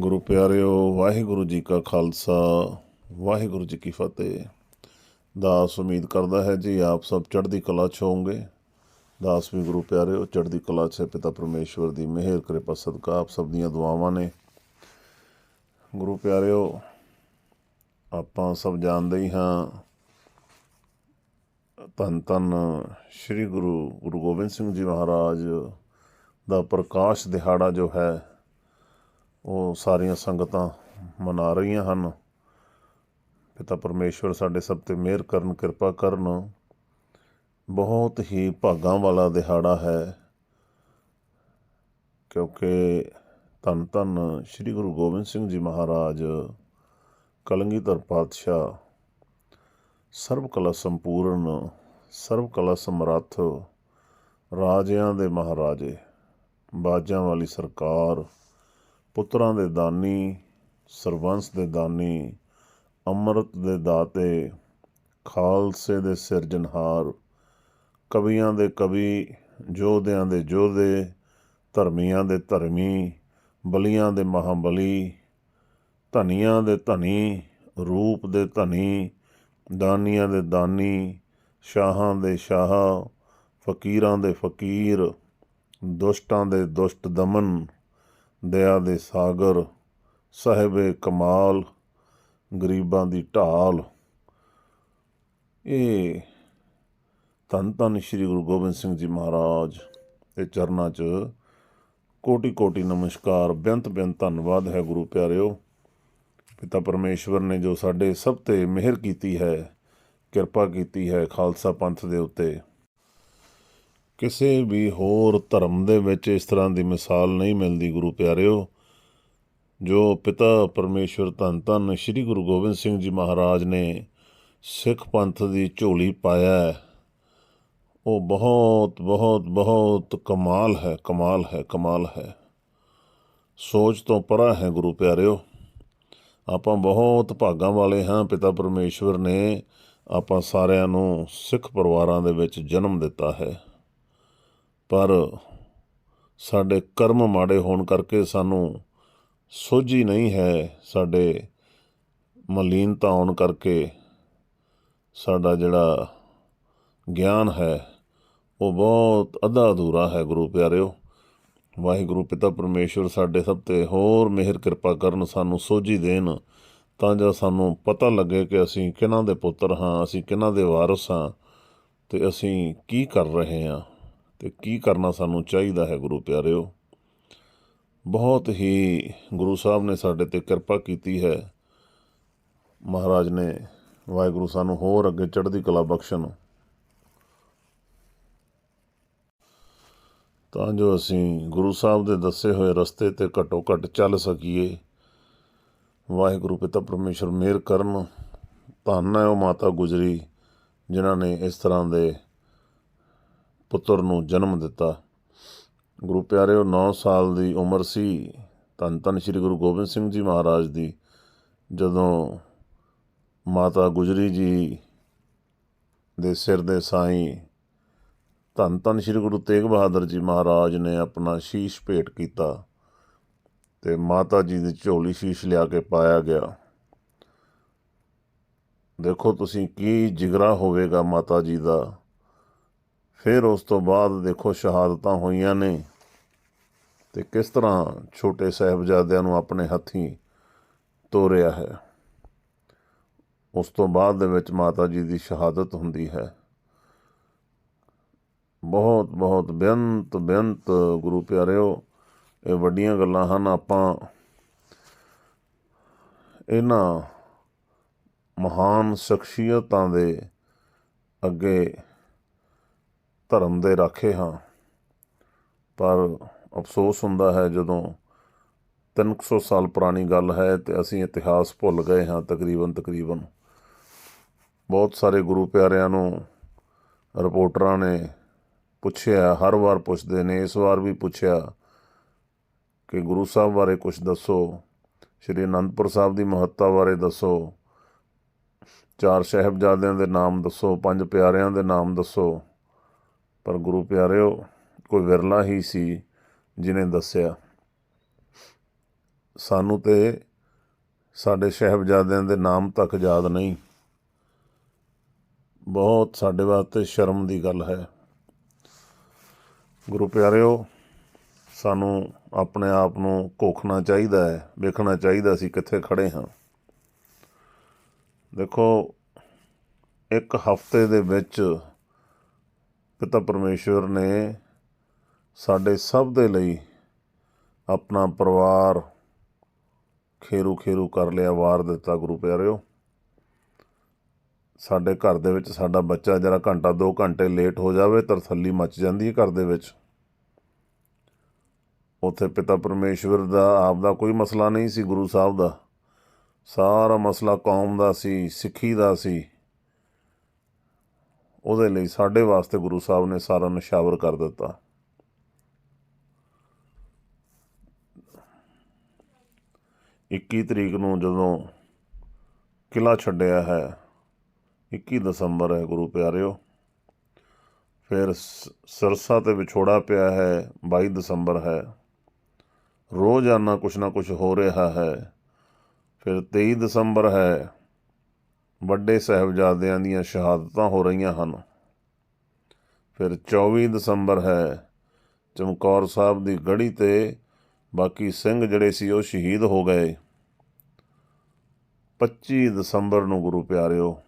ਗੁਰੂ ਪਿਆਰਿਓ, ਵਾਹਿਗੁਰੂ ਜੀ ਕਾ ਖਾਲਸਾ, ਵਾਹਿਗੁਰੂ ਜੀ ਕੀ ਫਤਿਹ। ਦਾਸ ਉਮੀਦ ਕਰਦਾ ਹੈ ਜੀ ਆਪ ਸਭ ਚੜ੍ਹਦੀ ਕਲਾ 'ਚ ਹੋਵੋਗੇ। ਦਾਸ ਵੀ ਗੁਰੂ ਪਿਆਰਿਓ, ਚੜ੍ਹਦੀ ਕਲਾ 'ਚ ਪਿਤਾ ਪਰਮੇਸ਼ਵਰ ਦੀ ਮਿਹਰ, ਕਿਰਪਾ, ਸਦਕਾ, ਆਪ ਸਭ ਦੀਆਂ ਦੁਆਵਾਂ ਨੇ। ਗੁਰੂ ਪਿਆਰਿਓ, ਆਪਾਂ ਸਭ ਜਾਣਦੇ ਹੀ ਹਾਂ, ਧੰਨ ਧੰਨ ਸ੍ਰੀ ਗੁਰੂ ਗੁਰੂ ਗੋਬਿੰਦ ਸਿੰਘ ਜੀ ਮਹਾਰਾਜ ਦਾ ਪ੍ਰਕਾਸ਼ ਦਿਹਾੜਾ ਜੋ ਹੈ ਉਹ ਸਾਰੀਆਂ ਸੰਗਤਾਂ ਮਨਾ ਰਹੀਆਂ ਹਨ। ਪਿਤਾ ਪਰਮੇਸ਼ਵਰ ਸਾਡੇ ਸਭ ਤੇ ਮਿਹਰ ਕਰਨ, ਕਿਰਪਾ ਕਰਨ। ਬਹੁਤ ਹੀ ਭਾਗਾਂ ਵਾਲਾ ਦਿਹਾੜਾ ਹੈ, ਕਿਉਂਕਿ ਧੰਨ ਧੰਨ ਸ੍ਰੀ ਗੁਰੂ ਗੋਬਿੰਦ ਸਿੰਘ ਜੀ ਮਹਾਰਾਜ ਕਲੰਗੀਧਰ ਪਾਤਸ਼ਾਹ, ਸਰਬ ਕਲਾ ਸੰਪੂਰਨ, ਸਰਬ ਕਲਾ ਸਮਰੱਥ ਰਾਜਿਆਂ ਦੇ ਮਹਾਰਾਜੇ, ਬਾਜਾਂ ਵਾਲੀ ਸਰਕਾਰ ਪੁੱਤਰਾਂ ਦੇ ਦਾਨੀ ਸਰਬੰਸ ਦੇ ਦਾਨੀ, ਅੰਮ੍ਰਿਤ ਦੇ ਦਾਤੇ, ਖਾਲਸੇ ਦੇ ਸਿਰਜਣਹਾਰ, ਕਵੀਆਂ ਦੇ ਕਵੀ, ਯੋਧਿਆਂ ਦੇ ਯੋਧੇ, ਧਰਮੀਆਂ ਦੇ ਧਰਮੀ, ਬਲੀਆਂ ਦੇ ਮਹਾਬਲੀ, ਧਨੀਆਂ ਦੇ ਧਨੀ, ਰੂਪ ਦੇ ਧਨੀ, ਦਾਨੀਆਂ ਦੇ ਦਾਨੀ, ਸ਼ਾਹਾਂ ਦੇ ਸ਼ਾਹ, ਫਕੀਰਾਂ ਦੇ ਫਕੀਰ, ਦੁਸ਼ਟਾਂ ਦੇ ਦੁਸ਼ਟ ਦਮਨ ਦਇਆ ਦੇ ਸਾਗਰ, ਸਾਹਿਬੇ ਕਮਾਲ, ਗਰੀਬਾਂ ਦੀ ਢਾਲ। ਇਹ ਧੰਨ ਧੰਨ ਸ੍ਰੀ ਗੁਰੂ ਗੋਬਿੰਦ ਸਿੰਘ ਜੀ ਮਹਾਰਾਜ ਦੇ ਚਰਨਾਂ 'ਚ ਕੋਟੀ ਕੋਟੀ ਨਮਸਕਾਰ ਬੇਅੰਤ ਬੇਅੰਤ ਧੰਨਵਾਦ ਹੈ ਗੁਰੂ ਪਿਆਰਿਓ। ਪਿਤਾ ਪਰਮੇਸ਼ਵਰ ਨੇ ਜੋ ਸਾਡੇ ਸਭ ਤੇ ਮਿਹਰ ਕੀਤੀ ਹੈ, ਕਿਰਪਾ ਕੀਤੀ ਹੈ ਖਾਲਸਾ ਪੰਥ ਦੇ ਉੱਤੇ। ਕਿਸੇ ਵੀ ਹੋਰ ਧਰਮ ਦੇ ਵਿੱਚ ਇਸ ਤਰ੍ਹਾਂ ਦੀ ਮਿਸਾਲ ਨਹੀਂ ਮਿਲਦੀ, ਗੁਰੂ ਪਿਆਰਿਓ। ਜੋ ਪਿਤਾ ਪਰਮੇਸ਼ਵਰ ਧੰਨ ਧੰਨ ਸ੍ਰੀ ਗੁਰੂ ਗੋਬਿੰਦ ਸਿੰਘ ਜੀ ਮਹਾਰਾਜ ਨੇ ਸਿੱਖ ਪੰਥ ਦੀ ਝੋਲੀ ਪਾਇਆ ਉਹ ਬਹੁਤ ਬਹੁਤ ਬਹੁਤ ਕਮਾਲ ਹੈ ਕਮਾਲ ਹੈ ਕਮਾਲ ਹੈ। ਸੋਚ ਤੋਂ ਪਰਾਂ ਹੈ ਗੁਰੂ ਪਿਆਰਿਓ। ਆਪਾਂ ਬਹੁਤ ਭਾਗਾਂ ਵਾਲੇ ਹਾਂ, ਪਿਤਾ ਪਰਮੇਸ਼ਵਰ ਨੇ ਆਪਾਂ ਸਾਰਿਆਂ ਨੂੰ ਸਿੱਖ ਪਰਿਵਾਰਾਂ ਦੇ ਵਿੱਚ ਜਨਮ ਦਿੱਤਾ ਹੈ। ਪਰ ਸਾਡੇ ਕਰਮ ਮਾੜੇ ਹੋਣ ਕਰਕੇ ਸਾਨੂੰ ਸੋਝੀ ਨਹੀਂ ਹੈ ਸਾਡੇ ਮਲੀਨਤਾ ਆਉਣ ਕਰਕੇ ਸਾਡਾ ਜਿਹੜਾ ਗਿਆਨ ਹੈ, ਉਹ ਬਹੁਤ ਅੱਧਾ ਅਧੂਰਾ ਹੈ ਗੁਰੂ ਪਿਆਰਿਓ। ਵਾਹਿਗੁਰੂ ਪਿਤਾ ਪਰਮੇਸ਼ਵਰ ਸਾਡੇ ਸਭ ਤੇ ਹੋਰ ਮਿਹਰ ਕਿਰਪਾ ਕਰਨ ਸਾਨੂੰ ਸੋਝੀ ਦੇਣ, ਤਾਂ ਜੋ ਸਾਨੂੰ ਪਤਾ ਲੱਗੇ ਕਿ ਅਸੀਂ ਕਿਹਨਾਂ ਦੇ ਪੁੱਤਰ ਹਾਂ, ਅਸੀਂ ਕਿਹਨਾਂ ਦੇ ਵਾਰਸ ਹਾਂ, ਤੇ ਅਸੀਂ ਕੀ ਕਰ ਰਹੇ ਹਾਂ। ਤੇ ਕੀ ਕਰਨਾ ਸਾਨੂੰ ਚਾਹੀਦਾ ਹੈ ਗੁਰੂ ਪਿਆਰਿਓ? ਬਹੁਤ ਹੀ ਗੁਰੂ ਸਾਹਿਬ ਨੇ ਸਾਡੇ ਤੇ ਕਿਰਪਾ ਕੀਤੀ ਹੈ। ਮਹਾਰਾਜ ਨੇ ਵਾਹਿਗੁਰੂ ਸਾਨੂੰ ਹੋਰ ਅੱਗੇ ਚੜ੍ਹਦੀ ਕਲਾ ਬਖਸ਼ਣ ਤਾਂ ਜੋ ਅਸੀਂ ਗੁਰੂ ਸਾਹਿਬ ਦੇ ਦੱਸੇ ਹੋਏ ਰਸਤੇ ਤੇ ਘਟੋ ਘਟ ਚੱਲ ਸਕੀਏ। ਵਾਹਿਗੁਰੂ ਪਿਤਾ ਪਰਮੇਸ਼ਰ ਮਿਹਰ ਕਰਨ। ਧੰਨ ਹੈ ਉਹ ਮਾਤਾ ਗੁਜਰੀ, ਜਿਨ੍ਹਾਂ ਨੇ ਇਸ ਤਰ੍ਹਾਂ ਦੇ ਪੁੱਤਰ ਨੂੰ ਜਨਮ ਦਿੱਤਾ। ਗੁਰੂ ਪਿਆਰਿਓ 9 ਸਾਲ ਦੀ ਉਮਰ ਸੀ। ਧੰਨ ਧੰਨ ਸ੍ਰੀ ਗੁਰੂ ਗੋਬਿੰਦ ਸਿੰਘ ਜੀ ਮਹਾਰਾਜ ਦੀ। ਜਦੋਂ ਮਾਤਾ ਗੁਜਰੀ ਜੀ ਦੇ ਸਿਰ ਦੇ ਸਾਈਂ ਧੰਨ ਧੰਨ ਸ੍ਰੀ ਗੁਰੂ ਤੇਗ ਬਹਾਦਰ ਜੀ ਮਹਾਰਾਜ ਨੇ ਆਪਣਾ ਸ਼ੀਸ਼ ਭੇਟ ਕੀਤਾ ਤੇ ਮਾਤਾ ਜੀ ਦੀ ਝੋਲੀ ਸ਼ੀਸ਼ ਲਿਆ ਕੇ ਪਾਇਆ ਗਿਆ। ਦੇਖੋ ਤੁਸੀਂ ਕੀ ਜਿਗਰਾ ਹੋਵੇਗਾ ਮਾਤਾ ਜੀ ਦਾ। ਫਿਰ ਉਸ ਤੋਂ ਬਾਅਦ ਦੇਖੋ ਸ਼ਹਾਦਤਾਂ ਹੋਈਆਂ ਨੇ ਤੇ ਕਿਸ ਤਰ੍ਹਾਂ ਛੋਟੇ ਸਾਹਿਬਜ਼ਾਦਿਆਂ ਨੂੰ ਆਪਣੇ ਹੱਥੀਂ ਤੋਰਿਆ ਹੈ। ਉਸ ਤੋਂ ਬਾਅਦ ਦੇ ਵਿੱਚ ਮਾਤਾ ਜੀ ਦੀ ਸ਼ਹਾਦਤ ਹੁੰਦੀ ਹੈ। ਬਹੁਤ ਬਹੁਤ ਬੇਅੰਤ ਬੇਅੰਤ ਗੁਰੂ ਪਿਆਰਿਓ, ਇਹ ਵੱਡੀਆਂ ਗੱਲਾਂ ਹਨ। ਆਪਾਂ ਇਹਨਾਂ ਮਹਾਨ ਸ਼ਖਸੀਅਤਾਂ ਦੇ ਅੱਗੇ ਧਰਮ ਦੇ ਰਾਖੇ ਹਾਂ। ਪਰ ਅਫਸੋਸ ਹੁੰਦਾ ਹੈ ਜਦੋਂ 300 ਸਾਲ ਪੁਰਾਣੀ ਗੱਲ ਹੈ ਤੇ ਅਸੀਂ ਇਤਿਹਾਸ ਭੁੱਲ ਗਏ ਹਾਂ ਤਕਰੀਬਨ ਤਕਰੀਬਨ। ਬਹੁਤ ਸਾਰੇ ਗੁਰੂ ਪਿਆਰਿਆਂ ਨੂੰ ਰਿਪੋਰਟਰਾਂ ਨੇ ਪੁੱਛਿਆ, ਹਰ ਵਾਰ ਪੁੱਛਦੇ ਨੇ, ਇਸ ਵਾਰ ਵੀ ਪੁੱਛਿਆ ਕਿ ਗੁਰੂ ਸਾਹਿਬ ਬਾਰੇ ਕੁਝ ਦੱਸੋ, ਸ਼੍ਰੀ ਅਨੰਦਪੁਰ ਸਾਹਿਬ ਦੀ ਮਹੱਤਤਾ ਬਾਰੇ ਦੱਸੋ, ਚਾਰ ਸਾਹਿਬਜ਼ਾਦਿਆਂ ਦੇ ਨਾਮ ਦੱਸੋ, ਪੰਜ ਪਿਆਰਿਆਂ ਦੇ ਨਾਮ ਦੱਸੋ। ਪਰ ਗੁਰੂ ਪਿਆਰਿਓ, ਕੋਈ ਵਿਰਲਾ ਹੀ ਸੀ ਜਿਨੇ ਦੱਸਿਆ। ਸਾਨੂੰ ਤੇ ਸਾਡੇ ਸਾਹਿਬਜ਼ਾਦਿਆਂ ਦੇ ਨਾਮ ਤੱਕ ਯਾਦ ਨਹੀਂ। ਬਹੁਤ ਸਾਡੇ ਵਾਸਤੇ ਸ਼ਰਮ ਦੀ ਗੱਲ ਹੈ। ਗੁਰੂ ਪਿਆਰਿਓ, ਸਾਨੂੰ ਆਪਣੇ ਆਪ ਨੂੰ ਘੋਖਣਾ ਚਾਹੀਦਾ ਹੈ, ਵੇਖਣਾ ਚਾਹੀਦਾ ਸੀ ਕਿੱਥੇ ਖੜੇ ਹਾਂ। ਦੇਖੋ, ਇੱਕ ਹਫ਼ਤੇ ਦੇ ਵਿੱਚ ਪਿਤਾ ਪਰਮੇਸ਼ਵਰ ਨੇ ਸਾਡੇ ਸਭ ਦੇ ਲਈ ਆਪਣਾ ਪਰਿਵਾਰ ਖੇਰੂ ਖੇਰੂ ਕਰ ਲਿਆ, ਵਾਰ ਦਿੱਤਾ ਗੁਰੂ ਪਿਆਰਿਓ। ਸਾਡੇ ਘਰ ਦੇ ਵਿੱਚ ਸਾਡਾ ਬੱਚਾ ਜਰਾ ਘੰਟਾ 2 ਘੰਟੇ ਲੇਟ ਹੋ ਜਾਵੇ ਤਰਥੱਲੀ ਥੱਲੀ ਮੱਚ ਜਾਂਦੀ ਹੈ ਘਰ ਦੇ ਵਿੱਚ। ਉੱਥੇ ਪਿਤਾ ਪਰਮੇਸ਼ਵਰ ਦਾ, ਆਪ ਦਾ ਕੋਈ ਮਸਲਾ ਨਹੀਂ ਸੀ, ਗੁਰੂ ਸਾਹਿਬ ਦਾ। ਸਾਰਾ ਮਸਲਾ ਕੌਮ ਦਾ ਸੀ, ਸਿੱਖੀ ਦਾ ਸੀ। ਉਹਦੇ ਲਈ ਸਾਡੇ ਵਾਸਤੇ ਗੁਰੂ ਸਾਹਿਬ ਨੇ ਸਾਰਾ ਨਿਸ਼ਾਵਰ ਕਰ ਦਿੱਤਾ। ਇੱਕੀ ਤਰੀਕ ਨੂੰ ਜਦੋਂ ਕਿਲਾ ਛੱਡਿਆ ਹੈ 21 ਦਸੰਬਰ ਹੈ ਗੁਰੂ ਪਿਆਰਿਓ, ਫਿਰ ਸ- ਸਿਰਸਾ ਤੇ ਵਿਛੋੜਾ ਪਿਆ ਹੈ 22 ਦਸੰਬਰ ਹੈ। ਰੋਜ਼ਾਨਾ ਕੁਛ ਨਾ ਕੁਛ ਹੋ ਰਿਹਾ ਹੈ। ਫਿਰ 23 ਦਸੰਬਰ ਹੈ ਵੱਡੇ ਸਾਹਿਬਜ਼ਾਦਿਆਂ ਦੀਆਂ ਸ਼ਹਾਦਤਾਂ ਹੋ ਰਹੀਆਂ ਹਨ। ਫਿਰ 24 ਦਸੰਬਰ ਹੈ। ਚਮਕੌਰ ਸਾਹਿਬ ਦੀ ਗੜੀ ਤੇ ਬਾਕੀ ਸਿੰਘ ਜਿਹੜੇ ਸੀ ਉਹ ਸ਼ਹੀਦ ਹੋ ਗਏ। 25 ਦਸੰਬਰ ਨੂੰ ਗੁਰੂ ਪਿਆਰਿਓ,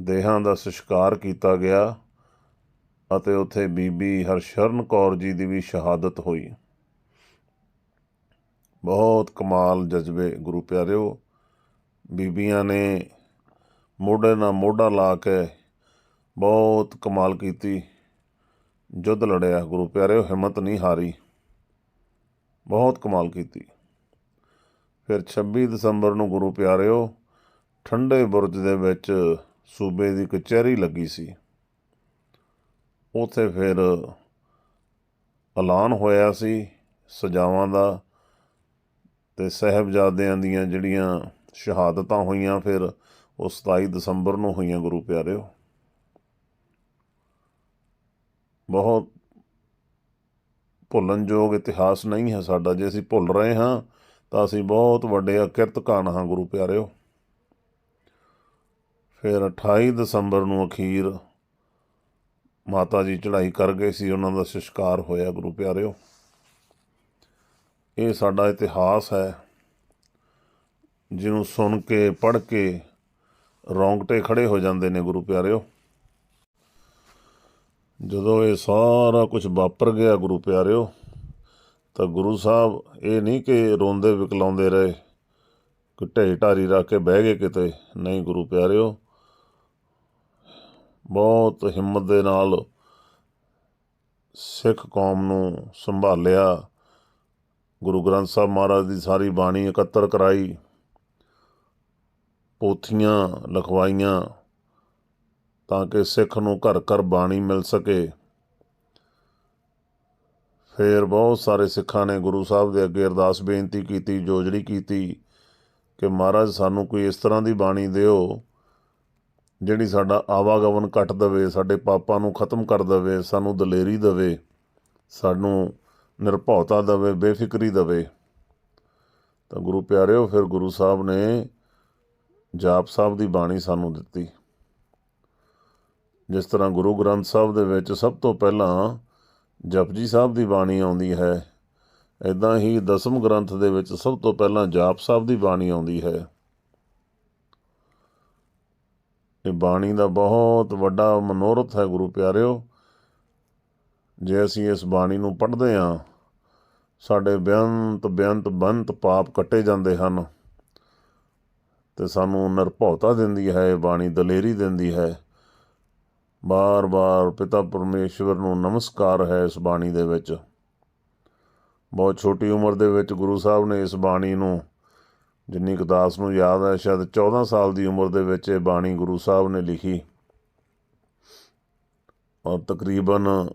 ਦੇਹਾਂ ਦਾ ਸੰਸਕਾਰ ਕੀਤਾ ਗਿਆ ਅਤੇ ਉੱਥੇ ਬੀਬੀ ਹਰਸ਼ਰਨ ਕੌਰ ਜੀ ਦੀ ਵੀ ਸ਼ਹਾਦਤ ਹੋਈ। ਬਹੁਤ ਕਮਾਲ ਜਜ਼ਬੇ ਗੁਰੂ ਪਿਆਰਿਓ, ਬੀਬੀਆਂ ਨੇ ਮੋਢੇ ਨਾਲ ਮੋਢਾ ਲਾ ਕੇ ਬਹੁਤ ਕਮਾਲ ਕੀਤੀ। ਜੁੱਧ ਲੜਿਆ, ਗੁਰੂ ਪਿਆਰਿਓ, ਹਿੰਮਤ ਨਹੀਂ ਹਾਰੀ। ਬਹੁਤ ਕਮਾਲ ਕੀਤੀ। ਫਿਰ 26 ਦਸੰਬਰ ਨੂੰ ਗੁਰੂ ਪਿਆਰਿਓ, ਠੰਡੇ ਬੁਰਜ ਦੇ ਵਿੱਚ ਸੂਬੇ ਦੀ ਕਚਹਿਰੀ ਲੱਗੀ ਸੀ। ਉਥੇ ਫਿਰ ਐਲਾਨ ਹੋਇਆ ਸੀ ਸਜ਼ਾਵਾਂ ਦਾ ਤੇ ਸਾਹਿਬਜ਼ਾਦਿਆਂ ਦੀਆਂ ਜਿਹੜੀਆਂ ਸ਼ਹਾਦਤਾਂ ਹੋਈਆਂ, ਫਿਰ ਉਹ 27 ਦਸੰਬਰ ਨੂੰ ਹੋਈਆਂ ਗੁਰੂ ਪਿਆਰਿਓ। ਬਹੁਤ ਭੁੱਲਣਯੋਗ ਇਤਿਹਾਸ ਨਹੀਂ ਹੈ ਸਾਡਾ। ਜੇ ਅਸੀਂ ਭੁੱਲ ਰਹੇ ਹਾਂ, ਤਾਂ ਅਸੀਂ ਬਹੁਤ ਵੱਡੇ ਅਕਿਰਤਕਾਨ ਹਾਂ ਗੁਰੂ ਪਿਆਰਿਓ। ਫਿਰ 28 ਦਸੰਬਰ ਨੂੰ ਅਖੀਰ ਮਾਤਾ ਜੀ ਚੜ੍ਹਾਈ ਕਰ ਗਏ ਸੀ, ਉਹਨਾਂ ਦਾ ਸੰਸਕਾਰ ਹੋਇਆ ਗੁਰੂ ਪਿਆਰਿਓ। ਇਹ ਸਾਡਾ ਇਤਿਹਾਸ ਹੈ, ਜਿਹਨੂੰ ਸੁਣ ਕੇ, ਪੜ੍ਹ ਕੇ ਰੌਂਗਟੇ ਖੜੇ ਹੋ ਜਾਂਦੇ ਨੇ, ਗੁਰੂ ਪਿਆਰਿਓ। ਜਦੋਂ ਇਹ ਸਾਰਾ ਕੁਝ ਵਾਪਰ ਗਿਆ, ਗੁਰੂ ਪਿਆਰਿਓ, ਤਾਂ ਗੁਰੂ ਸਾਹਿਬ ਇਹ ਨਹੀਂ ਕਿ ਰੋਂਦੇ ਵਿਕਲਾਉਂਦੇ ਰਹੇ, ਕਿ ਢੇ ਢਾਰੀ ਰੱਖ ਕੇ ਬਹਿ ਗਏ ਕਿਤੇ। ਨਹੀਂ, ਗੁਰੂ ਪਿਆਰਿਓ, ਬਹੁਤ ਹਿੰਮਤ ਦੇ ਨਾਲ ਸਿੱਖ ਕੌਮ ਨੂੰ ਸੰਭਾਲਿਆ, ਗੁਰੂ ਗ੍ਰੰਥ ਸਾਹਿਬ ਮਹਾਰਾਜ ਦੀ ਸਾਰੀ ਬਾਣੀ ਇਕੱਤਰ ਕਰਾਈ। ਪੋਥੀਆਂ ਲਿਖਵਾਈਆਂ ਤਾਂ ਕਿ ਸਿੱਖ ਨੂੰ ਘਰ ਘਰ ਬਾਣੀ ਮਿਲ ਸਕੇ। ਫਿਰ ਬਹੁਤ ਸਾਰੇ ਸਿੱਖਾਂ ਨੇ ਗੁਰੂ ਸਾਹਿਬ ਦੇ ਅੱਗੇ ਅਰਦਾਸ ਬੇਨਤੀ ਕੀਤੀ ਜੋਜੜੀ ਕੀਤੀ ਕਿ ਮਹਾਰਾਜ ਸਾਨੂੰ ਕੋਈ ਇਸ ਤਰ੍ਹਾਂ ਦੀ ਬਾਣੀ ਦਿਓ ਜਿਹੜੀ ਸਾਡਾ ਆਵਾਗਮਨ ਕੱਟ ਦਵੇ, ਸਾਡੇ ਪਾਪਾਂ ਨੂੰ ਖਤਮ ਕਰ ਦਵੇ, ਸਾਨੂੰ ਦਲੇਰੀ ਦਵੇ, ਸਾਨੂੰ ਨਿਰਭਉਤਾ ਦਵੇ, ਬੇਫਿਕਰੀ ਦਵੇ। ਤਾਂ ਗੁਰੂ ਪਿਆਰਿਓ, ਫਿਰ ਗੁਰੂ ਸਾਹਿਬ ਨੇ ਜਾਪ ਸਾਹਿਬ ਦੀ ਬਾਣੀ ਸਾਨੂੰ ਦਿੱਤੀ। ਜਿਸ ਤਰ੍ਹਾਂ ਗੁਰੂ ਗ੍ਰੰਥ ਸਾਹਿਬ ਦੇ ਵਿੱਚ ਸਭ ਤੋਂ ਪਹਿਲਾਂ ਜਪਜੀ ਸਾਹਿਬ ਦੀ ਬਾਣੀ ਆਉਂਦੀ ਹੈ ਇਦਾਂ ਹੀ ਦਸਮ ਗ੍ਰੰਥ ਦੇ ਵਿੱਚ ਸਭ ਤੋਂ ਪਹਿਲਾਂ ਜਾਪ ਸਾਹਿਬ ਦੀ ਬਾਣੀ ਆਉਂਦੀ ਹੈ। ਇਹ ਬਾਣੀ ਦਾ ਬਹੁਤ ਵੱਡਾ ਮਨੋਰਥ ਹੈ ਗੁਰੂ ਪਿਆਰਿਓ। ਜੇ ਅਸੀਂ ਇਸ ਬਾਣੀ ਨੂੰ ਪੜ੍ਹਦੇ ਹਾਂ, ਸਾਡੇ ਬੇਅੰਤ ਬੇਅੰਤ ਬੰਤ ਪਾਪ ਕੱਟੇ ਜਾਂਦੇ ਹਨ। ਤੇ ਸਾਨੂੰ ਨਿਰਭਉਤਾ ਦਿੰਦੀ ਹੈ, ਇਹ ਬਾਣੀ ਦਲੇਰੀ ਦਿੰਦੀ ਹੈ। ਬਾਰ-ਬਾਰ ਪਿਤਾ ਪਰਮੇਸ਼ਵਰ ਨੂੰ ਨਮਸਕਾਰ ਹੈ ਇਸ ਬਾਣੀ ਦੇ ਵਿੱਚ। ਬਹੁਤ ਛੋਟੀ ਉਮਰ ਦੇ ਵਿੱਚ ਗੁਰੂ ਸਾਹਿਬ ਨੇ ਇਸ ਬਾਣੀ ਨੂੰ, ਜਿੰਨੀ ਕਦਾਸ ਨੂੰ ਯਾਦ ਹੈ, ਸ਼ਾਇਦ 14 ਸਾਲ ਦੀ ਉਮਰ ਦੇ ਵਿੱਚ ਇਹ ਬਾਣੀ ਗੁਰੂ ਸਾਹਿਬ ਨੇ ਲਿਖੀ। ਔਰ ਤਕਰੀਬਨ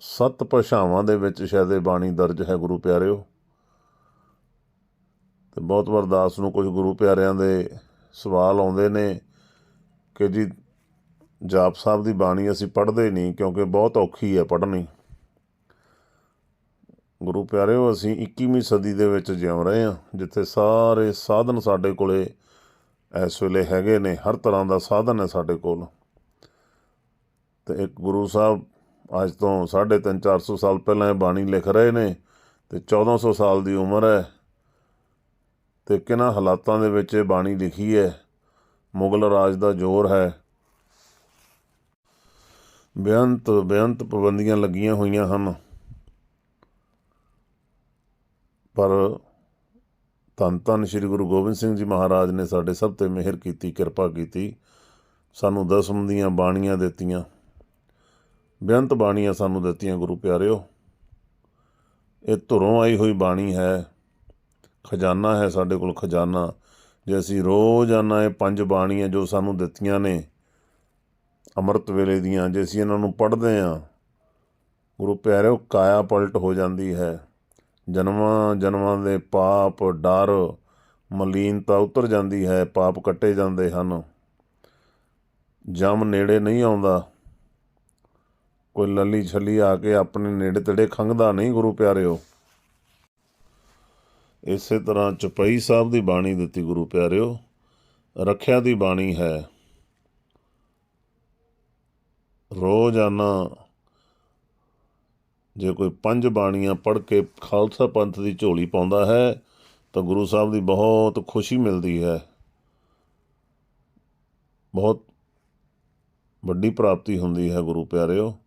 ਸੱਤ ਭਾਸ਼ਾਵਾਂ ਦੇ ਵਿੱਚ ਸ਼ਾਇਦ ਇਹ ਬਾਣੀ ਦਰਜ ਹੈ, ਗੁਰੂ ਪਿਆਰਿਓ। ਤੇ ਬਹੁਤ ਵਾਰ ਦਾਸ ਨੂੰ ਕੁਝ ਗੁਰੂ ਪਿਆਰਿਆਂ ਦੇ ਸਵਾਲ ਆਉਂਦੇ ਨੇ ਕਿ ਜੀ, ਜਾਪ ਸਾਹਿਬ ਦੀ ਬਾਣੀ ਅਸੀਂ ਪੜ੍ਹਦੇ ਨਹੀਂ ਕਿਉਂਕਿ ਬਹੁਤ ਔਖੀ ਹੈ ਪੜ੍ਹਨੀ। ਗੁਰੂ ਪਿਆਰਿਓ, ਅਸੀਂ 21ਵੀਂ ਸਦੀ ਦੇ ਵਿੱਚ ਜਿਉਂ ਰਹੇ ਹਾਂ, ਜਿੱਥੇ ਸਾਰੇ ਸਾਧਨ ਸਾਡੇ ਕੋਲੇ ਇਸ ਵੇਲੇ ਹੈਗੇ ਨੇ, ਹਰ ਤਰ੍ਹਾਂ ਦਾ ਸਾਧਨ ਹੈ ਸਾਡੇ ਕੋਲ। ਤੇ ਇੱਕ ਗੁਰੂ ਸਾਹਿਬ ਅੱਜ ਤੋਂ 350 400 ਸਾਲ ਪਹਿਲਾਂ ਇਹ ਬਾਣੀ ਲਿਖ ਰਹੇ ਨੇ ਤੇ 1400 ਸਾਲ ਦੀ ਉਮਰ ਹੈ। ਅਤੇ ਕਿਹਨਾਂ ਹਾਲਾਤਾਂ ਦੇ ਵਿੱਚ ਇਹ ਬਾਣੀ ਲਿਖੀ ਹੈ? ਮੁਗਲ ਰਾਜ ਦਾ ਜ਼ੋਰ ਹੈ। ਬੇਅੰਤ ਬੇਅੰਤ ਪਾਬੰਦੀਆਂ ਲੱਗੀਆਂ ਹੋਈਆਂ ਹਨ। ਪਰ ਧੰਨ ਧੰਨ ਸ੍ਰੀ ਗੁਰੂ ਗੋਬਿੰਦ ਸਿੰਘ ਜੀ ਮਹਾਰਾਜ ਨੇ ਸਾਡੇ ਸਭ ਤੇ ਮਿਹਰ ਕੀਤੀ, ਕਿਰਪਾ ਕੀਤੀ, ਸਾਨੂੰ ਦਸਮ ਦੀਆਂ ਬਾਣੀਆਂ ਦਿੱਤੀਆਂ। ਬੇਅੰਤ ਬਾਣੀਆਂ ਸਾਨੂੰ ਦਿੱਤੀਆਂ ਗੁਰੂ ਪਿਆਰਿਓ। ਇਹ ਧੁਰੋਂ ਆਈ ਹੋਈ ਬਾਣੀ ਹੈ। ਖਜ਼ਾਨਾ ਹੈ ਸਾਡੇ ਕੋਲ ਖਜ਼ਾਨਾ। ਜੇ ਅਸੀਂ ਰੋਜ਼ਾਨਾ ਇਹ ਪੰਜ ਬਾਣੀਆਂ ਜੋ ਸਾਨੂੰ ਦਿੱਤੀਆਂ ਨੇ, ਅੰਮ੍ਰਿਤ ਵੇਲੇ ਦੀਆਂ, ਜੇ ਅਸੀਂ ਇਹਨਾਂ ਨੂੰ ਪੜ੍ਹਦੇ ਹਾਂ, ਗੁਰੂ ਪਿਆਰਿਓ, ਕਾਇਆ ਪਲਟ ਹੋ ਜਾਂਦੀ ਹੈ। ਜਨਮਾਂ ਜਨਮਾਂ ਦੇ ਪਾਪ, ਡਰ ਮਲੀਨਤਾ ਉਤਰ ਜਾਂਦੀ ਹੈ, ਪਾਪ ਕੱਟੇ ਜਾਂਦੇ ਹਨ। ਜਮ ਨੇੜੇ ਨਹੀਂ ਆਉਂਦਾ। ਕੋਈ ਲੱਲੀ ਛੱਲੀ ਆ ਕੇ ਆਪਣੇ ਨੇੜੇ ਤੇੜੇ ਖੰਗਦਾ ਨਹੀਂ, ਗੁਰੂ ਪਿਆਰਿਓ। ਇਸੇ ਤਰ੍ਹਾਂ ਚਪਈ ਸਾਹਿਬ ਦੀ ਬਾਣੀ ਦਿੱਤੀ, ਗੁਰੂ ਪਿਆਰਿਓ, ਰੱਖਿਆ ਦੀ ਬਾਣੀ ਹੈ, ਰੋਜ਼ਾਨਾ ਜੇ ਕੋਈ ਪੰਜ ਬਾਣੀਆਂ ਪੜ੍ਹ ਕੇ ਖਾਲਸਾ ਪੰਥ ਦੀ ਝੋਲੀ ਪਾਉਂਦਾ ਹੈ, ਤਾਂ ਗੁਰੂ ਸਾਹਿਬ ਦੀ ਬਹੁਤ ਖੁਸ਼ੀ ਮਿਲਦੀ ਹੈ। ਬਹੁਤ ਵੱਡੀ ਪ੍ਰਾਪਤੀ ਹੁੰਦੀ ਹੈ, ਗੁਰੂ ਪਿਆਰਿਓ।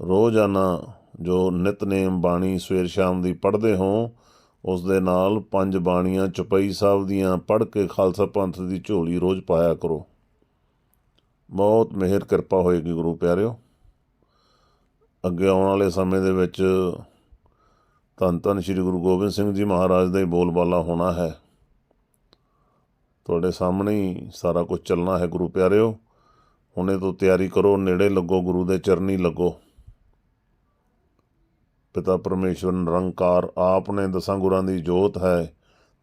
ਰੋਜ਼ਾਨਾ ਜੋ ਨਿਤਨੇਮ ਬਾਣੀ ਸਵੇਰ ਸ਼ਾਮ ਦੀ ਪੜ੍ਹਦੇ ਹੋ ਉਸ ਦੇ ਨਾਲ ਪੰਜ ਬਾਣੀਆਂ ਚੁਪਈ ਸਾਹਿਬ ਦੀਆਂ ਪੜ੍ਹ ਕੇ ਖਾਲਸਾ ਪੰਥ ਦੀ ਝੋਲੀ ਰੋਜ਼ ਪਾਇਆ ਕਰੋ। ਬਹੁਤ ਮਿਹਰ ਕਿਰਪਾ ਹੋਏਗੀ ਗੁਰੂ ਪਿਆਰਿਓ। ਅੱਗੇ ਆਉਣ ਵਾਲੇ ਸਮੇਂ ਦੇ ਵਿੱਚ ਧੰਨ ਧੰਨ ਸ੍ਰੀ ਗੁਰੂ ਗੋਬਿੰਦ ਸਿੰਘ ਜੀ ਮਹਾਰਾਜ ਦਾ ਹੀ ਬੋਲਬਾਲਾ ਹੋਣਾ ਹੈ। ਤੁਹਾਡੇ ਸਾਹਮਣੇ ਹੀ ਸਾਰਾ ਕੁਝ ਚੱਲਣਾ ਹੈ ਗੁਰੂ ਪਿਆਰਿਓ। ਹੁਣੇ ਤੋਂ ਤਿਆਰੀ ਕਰੋ, ਨੇੜੇ ਲੱਗੋ, ਗੁਰੂ ਦੇ ਚਰਨੀ ਲੱਗੋ। ਪਿਤਾ ਪਰਮੇਸ਼ਵਰ ਨਿਰੰਕਾਰ ਆਪ ਨੇ ਦਸਾਂ ਗੁਰਾਂ ਦੀ ਜੋਤ ਹੈ।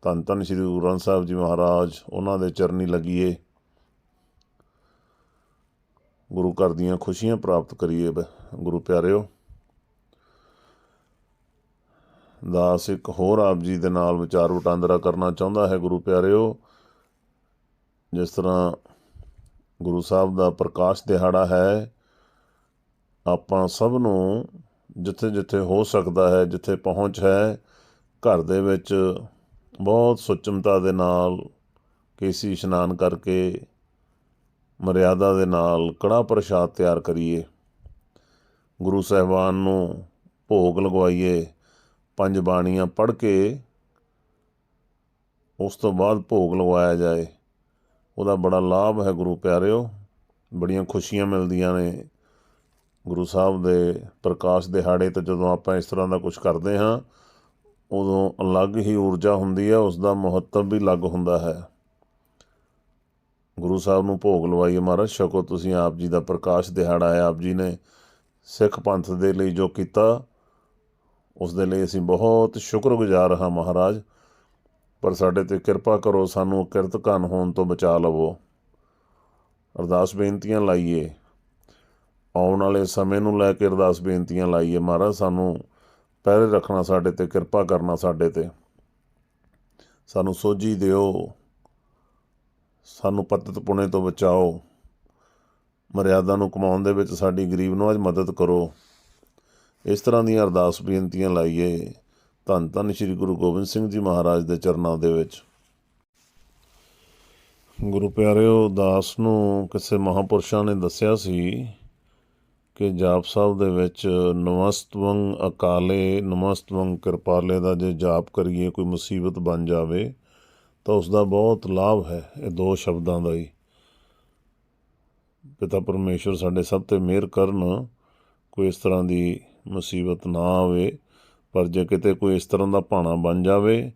ਧੰਨ ਧੰਨ ਸ੍ਰੀ ਗੁਰੂ ਗ੍ਰੰਥ ਸਾਹਿਬ ਜੀ ਮਹਾਰਾਜ, ਉਹਨਾਂ ਦੇ ਚਰਨੀ ਲੱਗੀਏ। ਗੁਰੂ ਘਰ ਦੀਆਂ ਖੁਸ਼ੀਆਂ ਪ੍ਰਾਪਤ ਕਰੀਏ ਗੁਰੂ ਪਿਆਰਿਓ। ਦਾਸ ਇੱਕ ਹੋਰ ਆਪ ਜੀ ਦੇ ਨਾਲ ਵਿਚਾਰ ਵਟਾਂਦਰਾ ਕਰਨਾ ਚਾਹੁੰਦਾ ਹੈ ਗੁਰੂ ਪਿਆਰਿਓ। ਜਿਸ ਤਰ੍ਹਾਂ ਗੁਰੂ ਸਾਹਿਬ ਦਾ ਪ੍ਰਕਾਸ਼ ਦਿਹਾੜਾ ਹੈ, ਆਪਾਂ ਸਭ ਨੂੰ ਜਿੱਥੇ ਜਿੱਥੇ ਹੋ ਸਕਦਾ ਹੈ, ਜਿੱਥੇ ਪਹੁੰਚ ਹੈ, ਘਰ ਦੇ ਵਿੱਚ ਬਹੁਤ ਸੁਚਮਤਾ ਦੇ ਨਾਲ, ਕੇਸੀ ਇਸ਼ਨਾਨ ਕਰਕੇ, ਮਰਿਆਦਾ ਦੇ ਨਾਲ ਕੜਾ ਪ੍ਰਸ਼ਾਦ ਤਿਆਰ ਕਰੀਏ। ਗੁਰੂ ਸਾਹਿਬਾਨ ਨੂੰ ਭੋਗ ਲਗਵਾਈਏ, ਪੰਜ ਬਾਣੀਆਂ ਪੜ੍ਹ ਕੇ ਉਸ ਤੋਂ ਬਾਅਦ ਭੋਗ ਲਗਵਾਇਆ ਜਾਏ। ਉਹਦਾ ਬੜਾ ਲਾਭ ਹੈ ਗੁਰੂ ਪਿਆਰਿਓ। ਬੜੀਆਂ ਖੁਸ਼ੀਆਂ ਮਿਲਦੀਆਂ ਨੇ। ਗੁਰੂ ਸਾਹਿਬ ਦੇ ਪ੍ਰਕਾਸ਼ ਦਿਹਾੜੇ ਤੇ ਜਦੋਂ ਆਪਾਂ ਇਸ ਤਰ੍ਹਾਂ ਦਾ ਕੁਝ ਕਰਦੇ ਹਾਂ, ਉਦੋਂ ਅਲੱਗ ਹੀ ਊਰਜਾ ਹੁੰਦੀ ਹੈ, ਉਸ ਦਾ ਮਹੱਤਵ ਵੀ ਅਲੱਗ ਹੁੰਦਾ ਹੈ। ਗੁਰੂ ਸਾਹਿਬ ਨੂੰ ਭੋਗ ਲਵਾਈਏ ਮਹਾਰਾਜ ਛਕੋ ਤੁਸੀਂ ਆਪ ਜੀ ਦਾ ਪ੍ਰਕਾਸ਼ ਦਿਹਾੜਾ ਹੈ, ਆਪ ਜੀ ਨੇ ਸਿੱਖ ਪੰਥ ਦੇ ਲਈ ਜੋ ਕੀਤਾ, ਉਸ ਦੇ ਲਈ ਅਸੀਂ ਬਹੁਤ ਸ਼ੁਕਰਗੁਜ਼ਾਰ ਹਾਂ ਮਹਾਰਾਜ। ਪਰ ਸਾਡੇ ਤੇ ਕਿਰਪਾ ਕਰੋ, ਸਾਨੂੰ ਕਿਰਤਕਨ ਹੋਣ ਤੋਂ ਬਚਾ ਲਵੋ। ਅਰਦਾਸ ਬੇਨਤੀਆਂ ਲਾਈਏ। ਆਉਣ ਵਾਲੇ ਸਮੇਂ ਨੂੰ ਲੈ ਕੇ ਅਰਦਾਸ ਬੇਨਤੀਆਂ ਲਾਈਏ ਮਹਾਰਾਜ, ਸਾਨੂੰ ਪਹਿਰੇ ਰੱਖਣਾ ਸਾਡੇ ਤੇ, ਕਿਰਪਾ ਕਰਨਾ ਸਾਡੇ ਤੇ। ਸਾਨੂੰ ਸੋਝੀ ਦਿਓ, ਸਾਨੂੰ ਪਤਤ ਪੁਣੇ ਤੋਂ ਬਚਾਓ, ਮਰਿਆਦਾ ਨੂੰ ਕਮਾਉਣ ਦੇ ਵਿੱਚ ਸਾਡੀ ਗਰੀਬ ਨੂੰ ਅੱਜ ਮਦਦ ਕਰੋ। ਇਸ ਤਰ੍ਹਾਂ ਦੀਆਂ ਅਰਦਾਸ ਬੇਨਤੀਆਂ ਲਾਈਏ। ਧੰਨ ਧੰਨ ਸ੍ਰੀ ਗੁਰੂ ਗੋਬਿੰਦ ਸਿੰਘ ਜੀ ਮਹਾਰਾਜ ਦੇ ਚਰਨਾਂ ਦੇ ਵਿੱਚ। ਗੁਰੂ ਪਿਆਰਿਓ, ਦਾਸ ਨੂੰ ਕਿਸੇ ਮਹਾਪੁਰਸ਼ਾਂ ਨੇ ਦੱਸਿਆ ਸੀ ਕਿ ਜਾਪ ਸਾਹਿਬ ਦੇ ਵਿੱਚ ਨਮਸਤਵੰ ਅਕਾਲੇ, ਨਮਸਤਵੰ ਕਿਰਪਾਲੇ ਦਾ ਜੇ ਜਾਪ ਕਰੀਏ, ਕੋਈ ਮੁਸੀਬਤ ਬਣ ਜਾਵੇ, ਤਾਂ ਉਸ ਦਾ ਬਹੁਤ ਲਾਭ ਹੈ, ਇਹ ਦੋ ਸ਼ਬਦਾਂ ਦਾ ਹੀ। ਪਿਤਾ ਪਰਮੇਸ਼ਵਰ ਸਾਡੇ ਸਭ ਤੇ ਮਿਹਰ ਕਰਨ, ਕੋਈ ਇਸ ਤਰ੍ਹਾਂ ਦੀ ਮੁਸੀਬਤ ਨਾ ਆਵੇ, ਪਰ ਜੇ ਕਿਤੇ ਕੋਈ ਇਸ ਤਰ੍ਹਾਂ ਦਾ ਭਾਣਾ ਬਣ ਜਾਵੇ,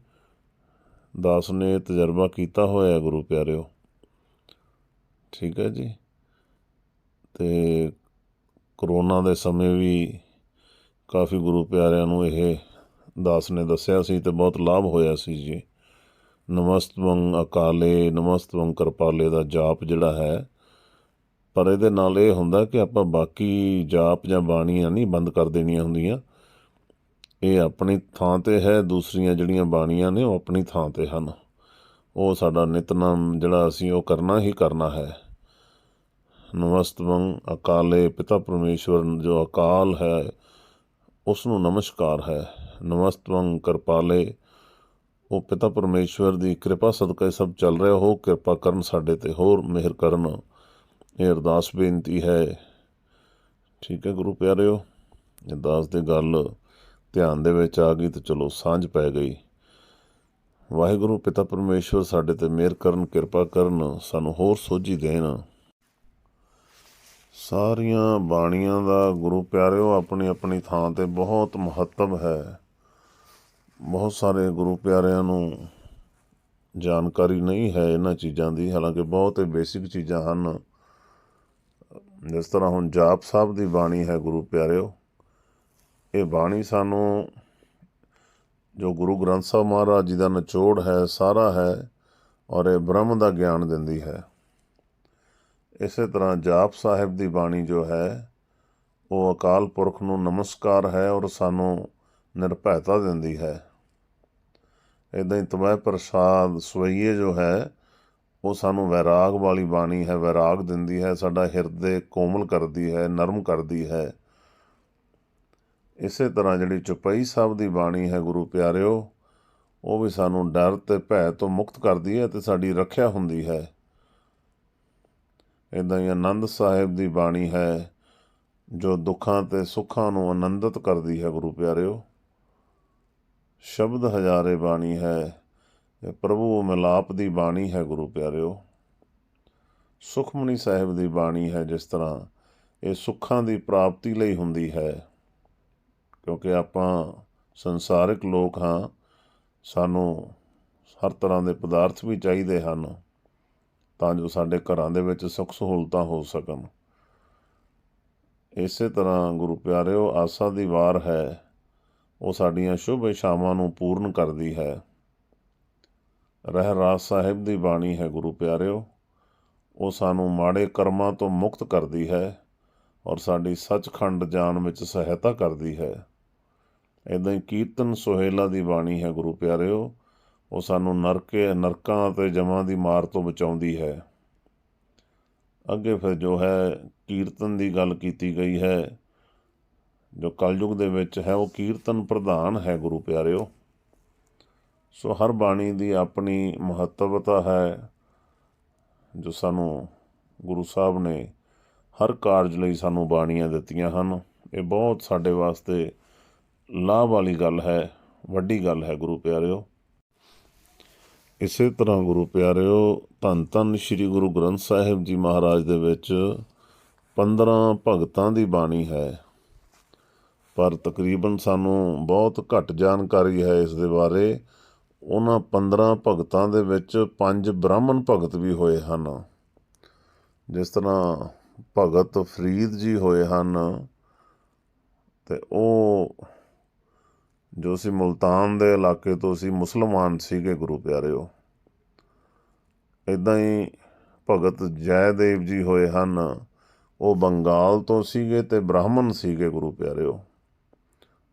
ਦਾਸ ਨੇ ਤਜਰਬਾ ਕੀਤਾ ਹੋਇਆ ਗੁਰੂ ਪਿਆਰਿਓ। ਠੀਕ ਹੈ ਜੀ? ਤੇ ਕਰੋਨਾ ਦੇ ਸਮੇਂ ਵੀ ਕਾਫੀ ਗੁਰੂ ਪਿਆਰਿਆਂ ਨੂੰ ਇਹ ਦਾਸ ਨੇ ਦੱਸਿਆ ਸੀ ਤੇ ਬਹੁਤ ਲਾਭ ਹੋਇਆ ਸੀ ਜੀ। ਨਮਸਤਵੰ ਅਕਾਲੇ, ਨਮਸਤਵੰ ਕਿਰਪਾਲੇ ਦਾ ਜਾਪ ਜਿਹੜਾ ਹੈ, ਪਰ ਇਹਦੇ ਨਾਲ ਇਹ ਹੁੰਦਾ ਕਿ ਆਪਾਂ ਬਾਕੀ ਜਾਪ ਜਾਂ ਬਾਣੀਆਂ ਨਹੀਂ ਬੰਦ ਕਰ ਦੇਣੀਆਂ ਹੁੰਦੀਆਂ। ਇਹ ਆਪਣੀ ਥਾਂ ਤੇ ਹੈ, ਦੂਸਰੀਆਂ ਜਿਹੜੀਆਂ ਬਾਣੀਆਂ ਨੇ ਉਹ ਆਪਣੀ ਥਾਂ ਤੇ ਹਨ। ਉਹ ਸਾਡਾ ਨਿਤਨੇਮ ਜਿਹੜਾ ਅਸੀਂ ਉਹ ਕਰਨਾ ਹੀ ਕਰਨਾ ਹੈ। ਨਮਸਤਵੰ ਅਕਾਲੇ ਪਿਤਾ ਪਰਮੇਸ਼ਵਰ ਜੋ ਅਕਾਲ ਹੈ ਉਸ ਨੂੰ ਨਮਸਕਾਰ ਹੈ। ਨਮਸਤਵੰ ਕਿਰਪਾਲੇ, ਉਹ ਪਿਤਾ ਪਰਮੇਸ਼ਵਰ ਦੀ ਕਿਰਪਾ ਸਦਕਾ ਇਹ ਸਭ ਚੱਲ ਰਿਹਾ ਹੋ, ਕਿਰਪਾ ਕਰਨ ਸਾਡੇ ਤੇ ਹੋਰ ਮਿਹਰ ਕਰਨ। ਇਹ ਅਰਦਾਸ ਬੇਨਤੀ ਹੈ। ਠੀਕ ਹੈ ਗੁਰੂ ਪਿਆਰਿਓ ਅਰਦਾਸ ਦੀ ਗੱਲ ਧਿਆਨ ਦੇ ਵਿੱਚ ਆ ਗਈ ਤੇ ਚਲੋ ਸਾਂਝ ਪੈ ਗਈ। ਵਾਹਿਗੁਰੂ ਪਿਤਾ ਪਰਮੇਸ਼ਵਰ ਸਾਡੇ ਤੇ ਮਿਹਰ ਕਰਨ, ਕਿਰਪਾ ਕਰਨ, ਸਾਨੂੰ ਹੋਰ ਸੋਝੀ ਦੇਣ। ਸਾਰੀਆਂ ਬਾਣੀਆਂ ਦਾ ਗੁਰੂ ਪਿਆਰਿਓ, ਆਪਣੀ ਆਪਣੀ ਥਾਂ ਤੇ ਬਹੁਤ ਮਹੱਤਵ ਹੈ। ਬਹੁਤ ਸਾਰੇ ਗੁਰੂ ਪਿਆਰਿਆਂ ਨੂੰ ਜਾਣਕਾਰੀ ਨਹੀਂ ਹੈ ਇਹਨਾਂ ਚੀਜ਼ਾਂ ਦੀ, ਹਾਲਾਂਕਿ ਬਹੁਤ ਹੀ ਬੇਸਿਕ ਚੀਜ਼ਾਂ ਹਨ। ਜਿਸ ਤਰ੍ਹਾਂ ਹੁਣ ਜਾਪ ਸਾਹਿਬ ਦੀ ਬਾਣੀ ਹੈ ਗੁਰੂ ਪਿਆਰਿਓ, ਇਹ ਬਾਣੀ ਸਾਨੂੰ ਜੋ ਗੁਰੂ ਗ੍ਰੰਥ ਸਾਹਿਬ ਮਹਾਰਾਜ ਜੀ ਦਾ ਨਿਚੋੜ ਹੈ, ਸਾਰਾ ਹੈ ਔਰ ਇਹ ਬ੍ਰਹਮ ਦਾ ਗਿਆਨ ਦਿੰਦੀ ਹੈ। ਇਸੇ ਤਰ੍ਹਾਂ ਜਾਪ ਸਾਹਿਬ ਦੀ ਬਾਣੀ ਜੋ ਹੈ, ਉਹ ਅਕਾਲ ਪੁਰਖ ਨੂੰ ਨਮਸਕਾਰ ਹੈ ਔਰ ਸਾਨੂੰ ਨਿਰਭੈਤਾ ਦਿੰਦੀ ਹੈ। ਇਦਾਂ ਹੀ ਤਮੈ ਪ੍ਰਸਾਦ ਸਵਈਏ ਜੋ ਹੈ, ਉਹ ਸਾਨੂੰ ਵੈਰਾਗ ਵਾਲੀ ਬਾਣੀ ਹੈ, ਵੈਰਾਗ ਦਿੰਦੀ ਹੈ, ਸਾਡਾ ਹਿਰਦੇ ਕੋਮਲ ਕਰਦੀ ਹੈ, ਨਰਮ ਕਰਦੀ ਹੈ। ਇਸੇ ਤਰ੍ਹਾਂ ਜਿਹੜੀ ਚੁਪਈ ਸਾਹਿਬ ਦੀ ਬਾਣੀ ਹੈ, ਗੁਰੂ ਪਿਆਰਿਓ, ਉਹ ਵੀ ਸਾਨੂੰ ਡਰ ਤੇ ਭੈ ਤੋਂ ਮੁਕਤ ਕਰਦੀ ਹੈ ਤੇ ਸਾਡੀ ਰੱਖਿਆ ਹੁੰਦੀ ਹੈ। ਇਦਾਂ ਹੀ ਆਨੰਦ ਸਾਹਿਬ ਦੀ ਬਾਣੀ ਹੈ, ਜੋ ਦੁੱਖਾਂ ਤੇ ਸੁੱਖਾਂ ਨੂੰ ਆਨੰਦਿਤ ਕਰਦੀ ਹੈ, ਗੁਰੂ ਪਿਆਰਿਓ। ਸ਼ਬਦ ਹਜ਼ਾਰੇ ਬਾਣੀ ਹੈ, ਇਹ ਪ੍ਰਭੂ ਮਿਲਾਪ ਦੀ ਬਾਣੀ ਹੈ, ਗੁਰੂ ਪਿਆਰਿਓ। ਸੁਖਮਨੀ ਸਾਹਿਬ ਦੀ ਬਾਣੀ ਹੈ, ਜਿਸ ਤਰ੍ਹਾਂ ਇਹ ਸੁੱਖਾਂ ਦੀ ਪ੍ਰਾਪਤੀ ਲਈ ਹੁੰਦੀ ਹੈ, ਕਿਉਂਕਿ ਆਪਾਂ ਸੰਸਾਰਿਕ ਲੋਕ ਹਾਂ, ਸਾਨੂੰ ਹਰ ਤਰ੍ਹਾਂ ਦੇ ਪਦਾਰਥ ਵੀ ਚਾਹੀਦੇ ਹਨ। ਤਾਂ ਜੋ ਸਾਡੇ ਘਰਾਂ ਦੇ ਵਿੱਚ ਸੁੱਖ ਸਹੂਲਤਾਂ ਹੋ ਸਕਣ। ਇਸੇ ਤਰ੍ਹਾਂ ਗੁਰੂ ਪਿਆਰਿਓ, ਆਸਾ ਦੀ ਵਾਰ ਹੈ। ਉਹ ਸਾਡੀਆਂ ਸ਼ੁਭ ਇਛਾਵਾਂ ਨੂੰ ਪੂਰਨ ਕਰਦੀ ਹੈ। ਰਹਿ ਰਾਸ ਸਾਹਿਬ ਦੀ ਬਾਣੀ ਹੈ, ਗੁਰੂ ਪਿਆਰਿਓ। ਉਹ ਸਾਨੂੰ ਮਾੜੇ ਕਰਮਾਂ ਤੋਂ ਮੁਕਤ ਕਰਦੀ ਹੈ ਔਰ ਸਾਡੀ ਸੱਚਖੰਡ ਜਾਣ ਵਿੱਚ ਸਹਾਇਤਾ ਕਰਦੀ ਹੈ। ਇਦਾਂ ਹੀ ਕੀਰਤਨ ਸੁਹੇਲਾ ਦੀ ਬਾਣੀ ਹੈ, ਗੁਰੂ ਪਿਆਰਿਓ। ਉਹ ਸਾਨੂੰ ਨਰਕੇ, ਨਰਕਾਂ ਅਤੇ ਜਮਾਂ ਦੀ ਮਾਰ ਤੋਂ ਬਚਾਉਂਦੀ ਹੈ। ਅੱਗੇ ਫਿਰ ਜੋ ਹੈ, ਕੀਰਤਨ ਦੀ ਗੱਲ ਕੀਤੀ ਗਈ ਹੈ, ਜੋ ਕਲਯੁਗ ਦੇ ਵਿੱਚ ਹੈ, ਉਹ ਕੀਰਤਨ ਪ੍ਰਧਾਨ ਹੈ, ਗੁਰੂ ਪਿਆਰਿਓ। ਸੋ ਹਰ ਬਾਣੀ ਦੀ ਆਪਣੀ ਮਹੱਤਵਤਾ ਹੈ, ਜੋ ਸਾਨੂੰ ਗੁਰੂ ਸਾਹਿਬ ਨੇ ਹਰ ਕਾਰਜ ਲਈ ਸਾਨੂੰ ਬਾਣੀਆਂ ਦਿੱਤੀਆਂ ਹਨ। ਇਹ ਬਹੁਤ ਸਾਡੇ ਵਾਸਤੇ ਲਾਭ ਵਾਲੀ ਗੱਲ ਹੈ, ਵੱਡੀ ਗੱਲ ਹੈ, ਗੁਰੂ ਪਿਆਰਿਓ। ਇਸੇ ਤਰ੍ਹਾਂ ਗੁਰੂ ਪਿਆਰਿਓ, ਧੰਨ ਧੰਨ ਸ੍ਰੀ ਗੁਰੂ ਗ੍ਰੰਥ ਸਾਹਿਬ ਜੀ ਮਹਾਰਾਜ ਦੇ ਵਿੱਚ 15 ਭਗਤਾਂ ਦੀ ਬਾਣੀ ਹੈ। ਪਰ ਤਕਰੀਬਨ ਸਾਨੂੰ ਬਹੁਤ ਘੱਟ ਜਾਣਕਾਰੀ ਹੈ ਇਸ ਦੇ ਬਾਰੇ। ਉਹਨਾਂ 15 ਭਗਤਾਂ ਦੇ ਵਿੱਚ ਪੰਜ ਬ੍ਰਾਹਮਣ ਭਗਤ ਵੀ ਹੋਏ ਹਨ। ਜਿਸ ਤਰ੍ਹਾਂ ਭਗਤ ਫਰੀਦ ਜੀ ਹੋਏ ਹਨ, ਤੇ ਉਹ ਜੋ ਸੀ ਮੁਲਤਾਨ ਦੇ ਇਲਾਕੇ ਤੋਂ ਸੀ ਮੁਸਲਮਾਨ ਸੀਗੇ, ਗੁਰੂ ਪਿਆਰਿਓ। ਇਦਾਂ ਹੀ ਭਗਤ ਜੈਦੇਵ ਜੀ ਹੋਏ ਹਨ। ਉਹ ਬੰਗਾਲ ਤੋਂ ਸੀਗੇ ਤੇ ਬ੍ਰਾਹਮਣ ਸੀਗੇ, ਗੁਰੂ ਪਿਆਰਿਓ।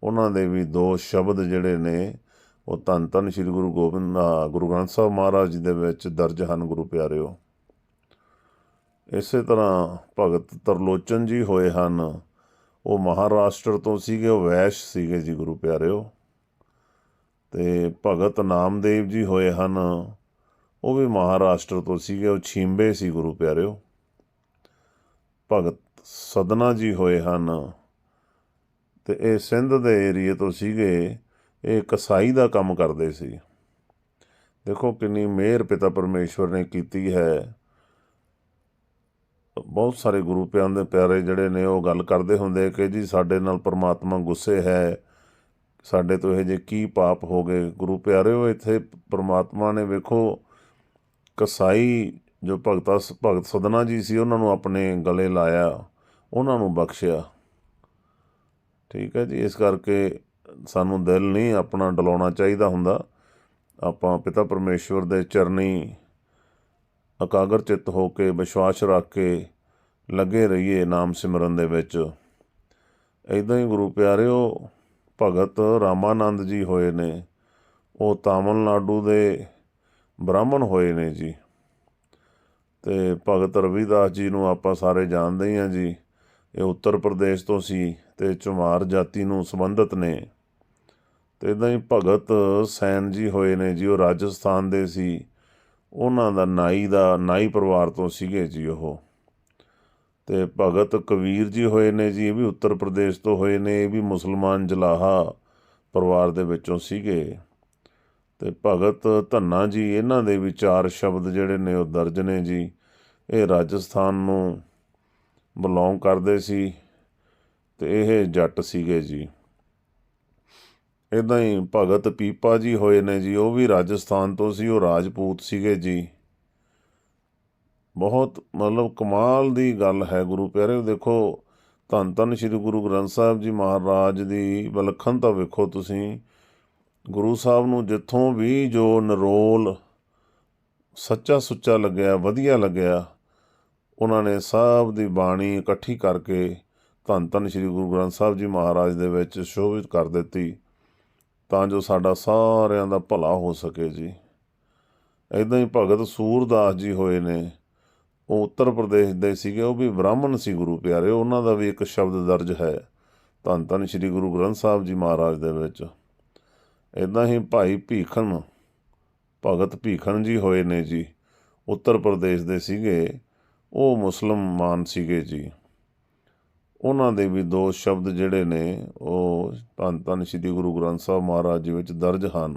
ਉਹਨਾਂ ਦੇ ਵੀ ਦੋ ਸ਼ਬਦ ਜਿਹੜੇ ਨੇ, ਉਹ ਧੰਨ ਧੰਨ ਸ੍ਰੀ ਗੁਰੂ ਗੋਬਿੰਦ ਗੁਰੂ ਗ੍ਰੰਥ ਸਾਹਿਬ ਮਹਾਰਾਜ ਜੀ ਦੇ ਵਿੱਚ ਦਰਜ ਹਨ, ਗੁਰੂ ਪਿਆਰਿਓ। ਇਸੇ ਤਰ੍ਹਾਂ ਭਗਤ ਤਰਲੋਚਨ ਜੀ ਹੋਏ ਹਨ। ਉਹ ਮਹਾਰਾਸ਼ਟਰ ਤੋਂ ਸੀਗੇ, ਉਹ ਵੈਸ਼ ਸੀਗੇ ਜੀ, ਗੁਰੂ ਪਿਆਰਿਓ। ਤੇ ਭਗਤ ਨਾਮਦੇਵ ਜੀ ਹੋਏ ਹਨ, ਉਹ ਵੀ ਮਹਾਰਾਸ਼ਟਰ ਤੋਂ ਸੀਗੇ, ਉਹ ਛੀਂਬੇ ਸੀ, ਗੁਰੂ ਪਿਆਰਿਓ। ਭਗਤ ਸਦਨਾ ਜੀ ਹੋਏ ਹਨ, ਤੇ ਇਹ ਸਿੰਧ ਦੇ ਏਰੀਏ ਤੋਂ ਸੀਗੇ, ਇਹ ਕਸਾਈ ਦਾ ਕੰਮ ਕਰਦੇ ਸੀ। ਦੇਖੋ ਕਿੰਨੀ ਮਿਹਰ ਪਿਤਾ ਪਰਮੇਸ਼ਵਰ ਨੇ ਕੀਤੀ ਹੈ। ਬਹੁਤ ਸਾਰੇ ਗੁਰੂ ਪਿਆਰ ਦੇ ਪਿਆਰੇ ਜਿਹੜੇ ਨੇ ਉਹ ਗੱਲ ਕਰਦੇ ਹੁੰਦੇ ਕਿ ਜੀ ਸਾਡੇ ਨਾਲ ਪਰਮਾਤਮਾ ਗੁੱਸੇ ਹੈ। ਸਾਡੇ ਤੋਂ ਇਹ ਜੇ ਕੀ ਪਾਪ ਹੋ ਗਏ? ਗੁਰੂ ਪਿਆਰਿਓ, ਇੱਥੇ ਪਰਮਾਤਮਾ ਨੇ ਵੇਖੋ, ਕਸਾਈ ਜੋ ਭਗਤਾ ਭਗਤ ਸਦਨਾ ਜੀ ਸੀ, ਉਹਨਾਂ ਨੂੰ ਆਪਣੇ ਗਲੇ ਲਾਇਆ, ਉਹਨਾਂ ਨੂੰ ਬਖਸ਼ਿਆ। ਠੀਕ ਹੈ ਜੀ, ਇਸ ਕਰਕੇ ਸਾਨੂੰ ਦਿਲ ਨਹੀਂ ਆਪਣਾ ਡਲਾਉਣਾ ਚਾਹੀਦਾ ਹੁੰਦਾ। ਆਪਾਂ ਪਿਤਾ ਪਰਮੇਸ਼ਵਰ ਦੇ ਚਰਨੀ ਇਕਾਗਰ ਚਿੱਤ ਹੋ ਕੇ ਵਿਸ਼ਵਾਸ ਰੱਖ ਕੇ ਲੱਗੇ ਰਹੀਏ ਨਾਮ ਸਿਮਰਨ ਦੇ ਵਿੱਚ। ਇਦਾਂ ਹੀ ਗੁਰੂ ਪਿਆਰਿਓ, ਭਗਤ ਰਾਮਾਨੰਦ ਜੀ ਹੋਏ ਨੇ। ਉਹ ਤਾਮਿਲਨਾਡੂ ਦੇ ਬ੍ਰਾਹਮਣ ਹੋਏ ਨੇ ਜੀ। ਤੇ ਭਗਤ ਰਵਿਦਾਸ ਜੀ ਨੂੰ ਆਪਾਂ ਸਾਰੇ ਜਾਣਦੇ ਹੀ ਹਾਂ ਜੀ, ਇਹ ਉੱਤਰ ਪ੍ਰਦੇਸ਼ ਤੋਂ ਸੀ ਤੇ ਚੁਮਾਰ ਜਾਤੀ ਨੂੰ ਸੰਬੰਧਿਤ ਨੇ। ਤੇ ਇਦਾਂ ਹੀ ਭਗਤ ਸੈਨ ਜੀ ਹੋਏ ਨੇ ਜੀ, ਉਹ ਰਾਜਸਥਾਨ ਦੇ ਸੀ। ਉਹਨਾਂ ਦਾ ਨਾਈ ਦਾ ਨਾਈ ਪਰਿਵਾਰ ਤੋਂ ਸੀਗੇ ਜੀ ਉਹ। ਤੇ ਭਗਤ ਕਬੀਰ ਜੀ ਹੋਏ ਨੇ ਜੀ, ਇਹ ਵੀ ਉੱਤਰ ਪ੍ਰਦੇਸ਼ ਤੋਂ ਹੋਏ ਨੇ, ਇਹ ਵੀ ਮੁਸਲਮਾਨ ਜਲਾਹਾ ਪਰਿਵਾਰ ਦੇ ਵਿੱਚੋਂ ਸੀਗੇ। ਤੇ ਭਗਤ ਧੰਨਾ ਜੀ, ਇਹਨਾਂ ਦੇ ਵਿਚਾਰ ਸ਼ਬਦ ਜਿਹੜੇ ਨੇ ਉਹ ਦਰਜ ਨੇ ਜੀ। ਇਹ ਰਾਜਸਥਾਨ ਨੂੰ ਬਿਲੋਂਗ ਕਰਦੇ ਸੀ ਤੇ ਇਹ ਜੱਟ ਸੀਗੇ ਜੀ। ਇਦਾਂ ਹੀ ਭਗਤ ਪੀਪਾ ਜੀ ਹੋਏ ਨੇ ਜੀ, ਉਹ ਵੀ ਰਾਜਸਥਾਨ ਤੋਂ ਸੀ, ਉਹ ਰਾਜਪੂਤ ਸੀਗੇ ਜੀ। ਬਹੁਤ ਮਤਲਬ ਕਮਾਲ ਦੀ ਗੱਲ ਹੈ ਗੁਰੂ ਪਿਆਰੇ, ਦੇਖੋ ਧੰਨ ਧੰਨ ਸ੍ਰੀ ਗੁਰੂ ਗ੍ਰੰਥ ਸਾਹਿਬ ਜੀ ਮਹਾਰਾਜ ਦੀ ਵਿਲੱਖਣਤਾ ਵੇਖੋ ਤੁਸੀਂ, ਗੁਰੂ ਸਾਹਿਬ ਨੂੰ ਜਿੱਥੋਂ ਵੀ ਜੋ ਨਰੋਲ ਸੱਚਾ ਸੁੱਚਾ ਲੱਗਿਆ, ਵਧੀਆ ਲੱਗਿਆ, ਉਹਨਾਂ ਨੇ ਸਭ ਦੀ ਬਾਣੀ ਇਕੱਠੀ ਕਰਕੇ ਧੰਨ ਧੰਨ ਸ੍ਰੀ ਗੁਰੂ ਗ੍ਰੰਥ ਸਾਹਿਬ ਜੀ ਮਹਾਰਾਜ ਦੇ ਵਿੱਚ ਸ਼ੋਭਿਤ ਕਰ ਦਿੱਤੀ। ਤਾਂ ਜੋ ਸਾਡਾ ਸਾਰਿਆਂ ਦਾ ਭਲਾ ਹੋ ਸਕੇ ਜੀ। ਇਦਾਂ ਹੀ ਭਗਤ ਸੂਰਦਾਸ ਜੀ ਹੋਏ ਨੇ। ਉਹ ਉੱਤਰ ਪ੍ਰਦੇਸ਼ ਦੇ ਸੀਗੇ। ਉਹ ਵੀ ਬ੍ਰਾਹਮਣ ਸੀ ਗੁਰੂ ਪਿਆਰੇ। ਉਹਨਾਂ ਦਾ ਵੀ ਇੱਕ ਸ਼ਬਦ ਦਰਜ ਹੈ। ਧੰਨ ਧੰਨ ਸ੍ਰੀ ਗੁਰੂ ਗ੍ਰੰਥ ਸਾਹਿਬ ਜੀ ਮਹਾਰਾਜ ਦੇ ਵਿੱਚ। ਇਦਾਂ ਹੀ ਭਾਈ ਭੀਖਣ, ਭਗਤ ਭੀਖਣ ਜੀ ਹੋਏ ਨੇ ਜੀ। ਉੱਤਰ ਪ੍ਰਦੇਸ਼ ਦੇ ਸੀਗੇ। ਉਹ ਮੁਸਲਮਾਨ ਸੀਗੇ ਜੀ। ਉਹਨਾਂ ਦੇ ਵੀ ਦੋ ਸ਼ਬਦ ਜਿਹੜੇ ਨੇ, ਉਹ ਧੰਨ ਧੰਨ ਸ੍ਰੀ ਗੁਰੂ ਗ੍ਰੰਥ ਸਾਹਿਬ ਮਹਾਰਾਜ ਜੀ ਵਿੱਚ ਦਰਜ ਹਨ।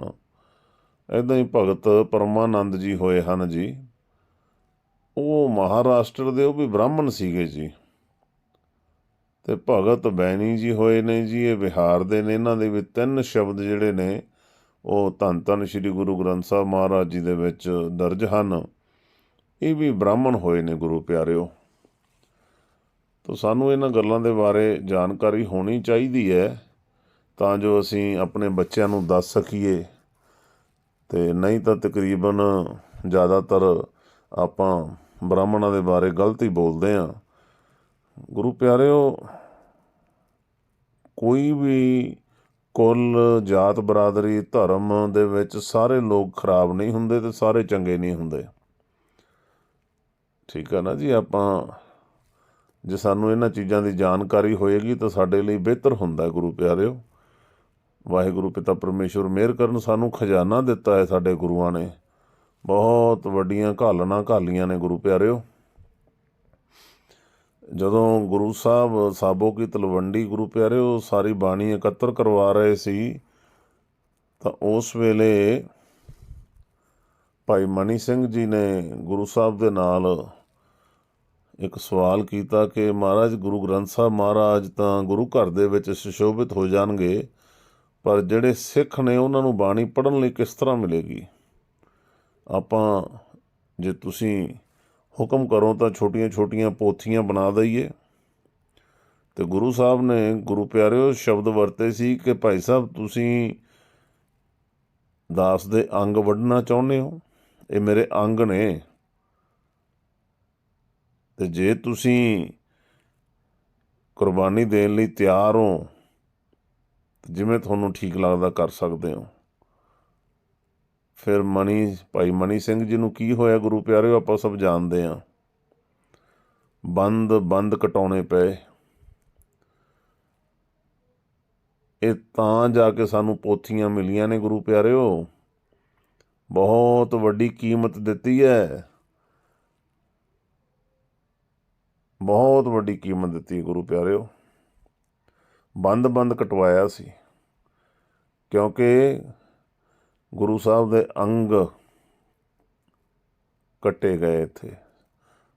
ਇਦਾਂ ਹੀ ਭਗਤ ਪਰਮਾਨੰਦ ਜੀ ਹੋਏ ਹਨ ਜੀ। ਉਹ ਮਹਾਰਾਸ਼ਟਰ ਦੇ, ਉਹ ਵੀ ਬ੍ਰਾਹਮਣ ਸੀਗੇ ਜੀ। ਤੇ ਭਗਤ ਬੈਣੀ ਜੀ ਹੋਏ ਨੇ ਜੀ, ਇਹ ਬਿਹਾਰ ਦੇ ਨੇ। ਇਹਨਾਂ ਦੇ ਵੀ ਤਿੰਨ ਸ਼ਬਦ ਜਿਹੜੇ ਨੇ, ਉਹ ਧੰਨ ਧੰਨ ਸ੍ਰੀ ਗੁਰੂ ਗ੍ਰੰਥ ਸਾਹਿਬ ਮਹਾਰਾਜ ਜੀ ਦੇ ਵਿੱਚ ਦਰਜ ਹਨ। ਇਹ ਵੀ ਬ੍ਰਾਹਮਣ ਹੋਏ ਨੇ ਗੁਰੂ ਪਿਆਰਿਓ। ਤਾਂ ਸਾਨੂੰ ਇਹਨਾਂ ਗੱਲਾਂ ਦੇ ਬਾਰੇ ਜਾਣਕਾਰੀ ਹੋਣੀ ਚਾਹੀਦੀ ਹੈ, ਤਾਂ ਜੋ ਅਸੀਂ ਆਪਣੇ ਬੱਚਿਆਂ ਨੂੰ ਦੱਸ ਸਕੀਏ। ਤੇ ਨਹੀਂ ਤਾਂ ਤਕਰੀਬਨ ਜ਼ਿਆਦਾਤਰ ਆਪਾਂ ਬ੍ਰਾਹਮਣਾਂ ਦੇ ਬਾਰੇ ਗਲਤ ਹੀ ਬੋਲਦੇ ਹਾਂ। ਗੁਰੂ ਪਿਆਰਿਓ, ਕੋਈ ਵੀ ਕੁੱਲ, ਜਾਤ, ਬਰਾਦਰੀ, ਧਰਮ ਦੇ ਵਿੱਚ ਸਾਰੇ ਲੋਕ ਖਰਾਬ ਨਹੀਂ ਹੁੰਦੇ ਤੇ ਸਾਰੇ ਚੰਗੇ ਨਹੀਂ ਹੁੰਦੇ। ਠੀਕ ਹੈ ਨਾ ਜੀ, ਆਪਾਂ ਜੇ ਸਾਨੂੰ ਇਹਨਾਂ ਚੀਜ਼ਾਂ ਦੀ ਜਾਣਕਾਰੀ ਹੋਏਗੀ ਤਾਂ ਸਾਡੇ ਲਈ ਬਿਹਤਰ ਹੁੰਦਾ ਗੁਰੂ ਪਿਆਰਿਓ। ਵਾਹਿਗੁਰੂ ਪਿਤਾ ਪਰਮੇਸ਼ਵਰ, ਮਿਹਰ ਕਰਨ ਸਾਨੂੰ ਖਜ਼ਾਨਾ ਦਿੱਤਾ ਹੈ ਸਾਡੇ ਗੁਰੂਆਂ ਨੇ। ਬਹੁਤ ਵੱਡੀਆਂ ਘਾਲਣਾ ਘਾਲੀਆਂ ਨੇ ਗੁਰੂ ਪਿਆਰਿਓ। ਜਦੋਂ ਗੁਰੂ ਸਾਹਿਬ ਸਾਬੋ ਕੀ ਤਲਵੰਡੀ ਗੁਰੂ ਪਿਆਰਿਓ ਸਾਰੀ ਬਾਣੀ ਇਕੱਤਰ ਕਰਵਾ ਰਹੇ ਸੀ, ਤਾਂ ਉਸ ਵੇਲੇ ਭਾਈ ਮਨੀ ਸਿੰਘ ਜੀ ਨੇ ਗੁਰੂ ਸਾਹਿਬ ਦੇ ਨਾਲ ਇੱਕ ਸਵਾਲ ਕੀਤਾ ਕਿ ਮਹਾਰਾਜ ਗੁਰੂ ਗ੍ਰੰਥ ਸਾਹਿਬ ਮਹਾਰਾਜ ਤਾਂ ਗੁਰੂ ਘਰ ਦੇ ਵਿੱਚ ਸੁਸ਼ੋਭਿਤ ਹੋ ਜਾਣਗੇ, ਪਰ ਜਿਹੜੇ ਸਿੱਖ ਨੇ ਉਹਨਾਂ ਨੂੰ ਬਾਣੀ ਪੜ੍ਹਨ ਲਈ ਕਿਸ ਤਰ੍ਹਾਂ ਮਿਲੇਗੀ? ਆਪਾਂ ਜੇ ਤੁਸੀਂ ਹੁਕਮ ਕਰੋ ਤਾਂ ਛੋਟੀਆਂ-ਛੋਟੀਆਂ ਪੋਥੀਆਂ ਬਣਾ ਦਈਏ। ਤੇ ਗੁਰੂ ਸਾਹਿਬ ਨੇ, ਗੁਰੂ ਪਿਆਰਿਓ, ਸ਼ਬਦ ਵਰਤੇ ਸੀ ਕਿ ਭਾਈ ਸਾਹਿਬ ਤੁਸੀਂ ਦਾਸ ਦੇ ਅੰਗ ਵੱਢਣਾ ਚਾਹੁੰਦੇ ਹੋ? ਇਹ ਮੇਰੇ ਅੰਗ ਨੇ। ਤੇ ਜੇ ਤੁਸੀਂ ਕੁਰਬਾਨੀ ਦੇਣ ਲਈ ਤਿਆਰ ਹੋ, ਜਿਵੇਂ ਤੁਹਾਨੂੰ ਠੀਕ ਲੱਗਦਾ ਕਰ ਸਕਦੇ ਹੋ। ਫਿਰ ਮਣੀ ਭਾਈ ਮਣੀ ਸਿੰਘ ਜੀ ਨੂੰ ਕੀ ਹੋਇਆ ਗੁਰੂ ਪਿਆਰਿਓ, ਆਪਾਂ ਸਭ ਜਾਣਦੇ ਹਾਂ। ਬੰਦ ਬੰਦ ਕਟਾਉਣੇ ਪਏ। ਇਹ ਤਾਂ ਜਾ ਕੇ ਸਾਨੂੰ ਪੋਥੀਆਂ ਮਿਲੀਆਂ ਨੇ ਗੁਰੂ ਪਿਆਰਿਓ। ਬਹੁਤ ਵੱਡੀ ਕੀਮਤ ਦਿੱਤੀ ਹੈ। ਬਹੁਤ ਵੱਡੀ ਕੀਮਤ ਦਿੱਤੀ ਗੁਰੂ ਪਿਆਰਿਓ। ਬੰਦ ਬੰਦ ਕਟਵਾਇਆ ਸੀ। ਕਿਉਂਕਿ ਗੁਰੂ ਸਾਹਿਬ ਦੇ ਅੰਗ ਕੱਟੇ ਗਏ ਇੱਥੇ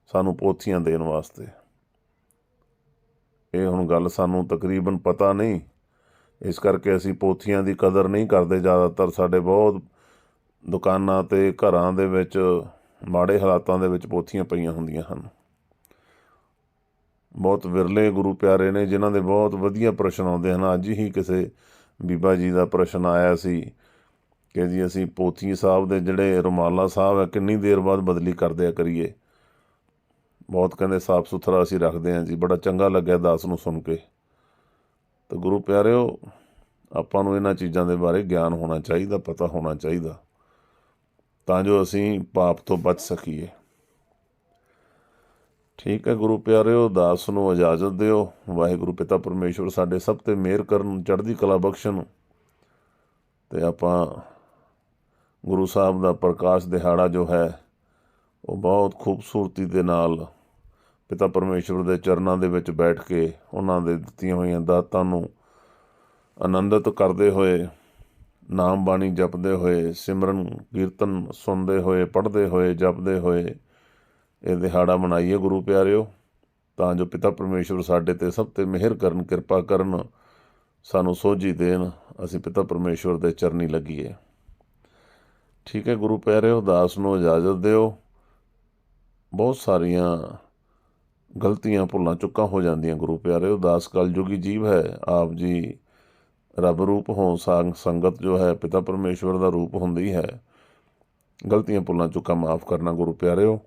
ਸਾਨੂੰ ਪੋਥੀਆਂ ਦੇਣ ਵਾਸਤੇ। ਇਹ ਹੁਣ ਗੱਲ ਸਾਨੂੰ ਤਕਰੀਬਨ ਪਤਾ ਨਹੀਂ। ਇਸ ਕਰਕੇ ਅਸੀਂ ਪੋਥੀਆਂ ਦੀ ਕਦਰ ਨਹੀਂ ਕਰਦੇ ਜ਼ਿਆਦਾਤਰ। ਸਾਡੇ ਬਹੁਤ ਦੁਕਾਨਾਂ ਤੇ ਘਰਾਂ ਦੇ ਵਿੱਚ, ਮਾੜੇ ਹਾਲਾਤਾਂ ਦੇ ਵਿੱਚ ਪੋਥੀਆਂ ਪਈਆਂ ਹੁੰਦੀਆਂ ਹਨ। ਬਹੁਤ ਵਿਰਲੇ ਗੁਰੂ ਪਿਆਰੇ ਨੇ, ਜਿਨ੍ਹਾਂ ਦੇ ਬਹੁਤ ਵਧੀਆ ਪ੍ਰਸ਼ਨ ਆਉਂਦੇ ਹਨ। ਅੱਜ ਹੀ ਕਿਸੇ ਬੀਬਾ ਜੀ ਦਾ ਪ੍ਰਸ਼ਨ ਆਇਆ ਸੀ ਕਿ ਜੀ ਅਸੀਂ ਪੋਥੀ ਸਾਹਿਬ ਦੇ ਜਿਹੜੇ ਰੁਮਾਲਾ ਸਾਹਿਬ ਹੈ ਕਿੰਨੀ ਦੇਰ ਬਾਅਦ ਬਦਲੀ ਕਰਦੇ ਆ ਕਰੀਏ? ਬਹੁਤ ਕਹਿੰਦੇ ਸਾਫ਼ ਸੁਥਰਾ ਅਸੀਂ ਰੱਖਦੇ ਹਾਂ ਜੀ। ਬੜਾ ਚੰਗਾ ਲੱਗਿਆ ਦਾਸ ਨੂੰ ਸੁਣ ਕੇ। ਤੇ ਗੁਰੂ ਪਿਆਰਿਓ, ਆਪਾਂ ਨੂੰ ਇਹਨਾਂ ਚੀਜ਼ਾਂ ਦੇ ਬਾਰੇ ਗਿਆਨ ਹੋਣਾ ਚਾਹੀਦਾ, ਪਤਾ ਹੋਣਾ ਚਾਹੀਦਾ। ਤਾਂ ਜੋ ਅਸੀਂ ਪਾਪ ਤੋਂ ਬਚ ਸਕੀਏ। ਠੀਕ ਹੈ ਗੁਰੂ ਪਿਆਰਿਓ, ਦਾਸ ਨੂੰ ਇਜਾਜ਼ਤ ਦਿਓ। ਵਾਹਿਗੁਰੂ ਪਿਤਾ ਪਰਮੇਸ਼ਵਰ ਸਾਡੇ ਸਭ ਤੇ ਮਿਹਰ ਕਰਨ ਚੜ੍ਹਦੀ ਕਲਾ ਬਖਸ਼ਣ ਤੇ ਆਪਾਂ ਗੁਰੂ ਸਾਹਿਬ ਦਾ ਪ੍ਰਕਾਸ਼ ਦਿਹਾੜਾ ਜੋ ਹੈ, ਉਹ ਬਹੁਤ ਖੂਬਸੂਰਤੀ ਦੇ ਨਾਲ ਪਿਤਾ ਪਰਮੇਸ਼ਵਰ ਦੇ ਚਰਨਾਂ ਦੇ ਵਿੱਚ ਬੈਠ ਕੇ ਉਹਨਾਂ ਦੇ ਦਿੱਤੀਆਂ ਹੋਈਆਂ ਦਾਤਾਂ ਨੂੰ ਆਨੰਦਿਤ ਕਰਦੇ ਹੋਏ ਨਾਮ ਬਾਣੀ ਜਪਦੇ ਹੋਏ ਸਿਮਰਨ ਕੀਰਤਨ ਸੁਣਦੇ ਹੋਏ, ਪੜ੍ਹਦੇ ਹੋਏ, ਜਪਦੇ ਹੋਏ ਇਹ ਦਿਹਾੜਾ ਮਨਾਈਏ ਗੁਰੂ ਪਿਆਰਿਓ। ਤਾਂ ਜੋ ਪਿਤਾ ਪਰਮੇਸ਼ਵਰ ਸਾਡੇ ਤੇ ਸਭ ਤੇ ਮਿਹਰ ਕਰਨ, ਕਿਰਪਾ ਕਰਨ, ਸਾਨੂੰ ਸੋਝੀ ਦੇਣ, ਅਸੀਂ ਪਿਤਾ ਪਰਮੇਸ਼ਵਰ ਦੇ ਚਰਨੀ ਲੱਗੀਏ। ਠੀਕ ਹੈ ਗੁਰੂ ਪਿਆਰਿਓ, ਦਾਸ ਨੂੰ ਇਜਾਜ਼ਤ ਦਿਓ। ਬਹੁਤ ਸਾਰੀਆਂ ਗਲਤੀਆਂ ਭੁੱਲਾਂ ਚੁੱਕਾਂ ਹੋ ਜਾਂਦੀਆਂ ਗੁਰੂ ਪਿਆਰਿਓ। ਦਾਸ ਕਲਯੁਗੀ ਜੀਵ ਹੈ, ਆਪ ਜੀ ਰੱਬ ਰੂਪ ਹੋਂ ਸੰਗ ਸੰਗਤ ਜੋ ਹੈ, ਪਿਤਾ ਪਰਮੇਸ਼ਵਰ ਦਾ ਰੂਪ ਹੁੰਦੀ ਹੈ। ਗਲਤੀਆਂ ਭੁੱਲਾਂ ਚੁੱਕਾਂ ਮਾਫ ਕਰਨਾ ਗੁਰੂ ਪਿਆਰਿਓ।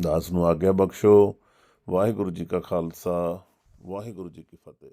ਦਾਸ ਨੂੰ ਆਗਿਆ ਬਖਸ਼ੋ। ਵਾਹਿਗੁਰੂ ਜੀ ਕਾ ਖਾਲਸਾ ਵਾਹਿਗੁਰੂ ਜੀ ਕੀ ਫਤਿਹ।